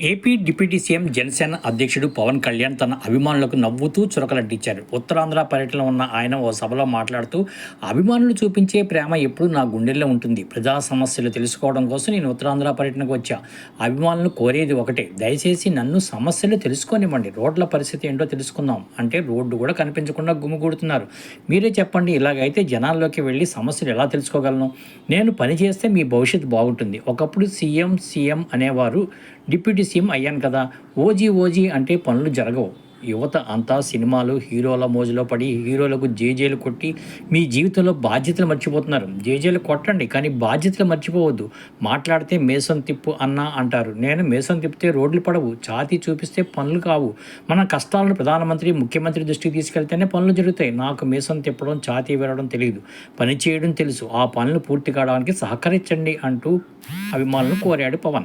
AP deputy CM Janasena అధ్యక్షుడు పవన్ కళ్యాణ్ తన అభిమానులకు నవ్వుతూ చురకలంటించారు ఉత్తరాంధ్ర పర్యటనలో ఉన్న ఆయన ఓ సభలో మాట్లాడుతూ అభిమానులు చూపించే ప్రేమ ఎప్పుడూ నా గుండెల్లో ఉంటుంది. ప్రజా సమస్యలు తెలుసుకోవడం కోసం నేను ఉత్తరాంధ్ర పర్యటనకు వచ్చా. అభిమానులు కోరేది ఒకటే. దయచేసి నన్ను సమస్యలు తెలుసుకోనివ్వండి. రోడ్ల పరిస్థితి ఏంటో తెలుసుకుందాం. అంటే రోడ్డు కూడా కనిపించకుండా గుమిగూడుతున్నారు. మీరే చెప్పండి. ఇలాగైతే జనాల్లోకి వెళ్ళి సమస్యలు ఎలా తెలుసుకోగలను? నేను పని చేస్తే మీ భవిష్యత్తు బాగుంటుంది. ఒకప్పుడు సీఎం సీఎం అనేవారు డిప్యూటీ సీఎం అయ్యాను కదా. ఓజీ ఓజీ అంటే పనులు జరగవు. యువత అంతా సినిమాలు హీరోల మోజులో పడి హీరోలకు జేజేలు కొట్టి మీ జీవితంలో బాధ్యతలు మర్చిపోతున్నారు. జేజేలు కొట్టండి కానీ బాధ్యతలు మర్చిపోవద్దు. మాట్లాడితే మేసం తిప్పు అన్నా అంటారు. నేను మేసం తిప్పితే రోడ్లు పడవు ఛాతీ చూపిస్తే పనులు కావు. మన కష్టాలను ప్రధానమంత్రి ముఖ్యమంత్రి దృష్టికి తీసుకెళ్తేనే పనులు జరుగుతాయి. నాకు మేసం తిప్పడం ఛాతీ వేరడం తెలియదు. పని చేయడం తెలుసు. ఆ పనులు పూర్తి కావడానికి సహకరించండి అంటూ అభిమానులు కోరాడు పవన్.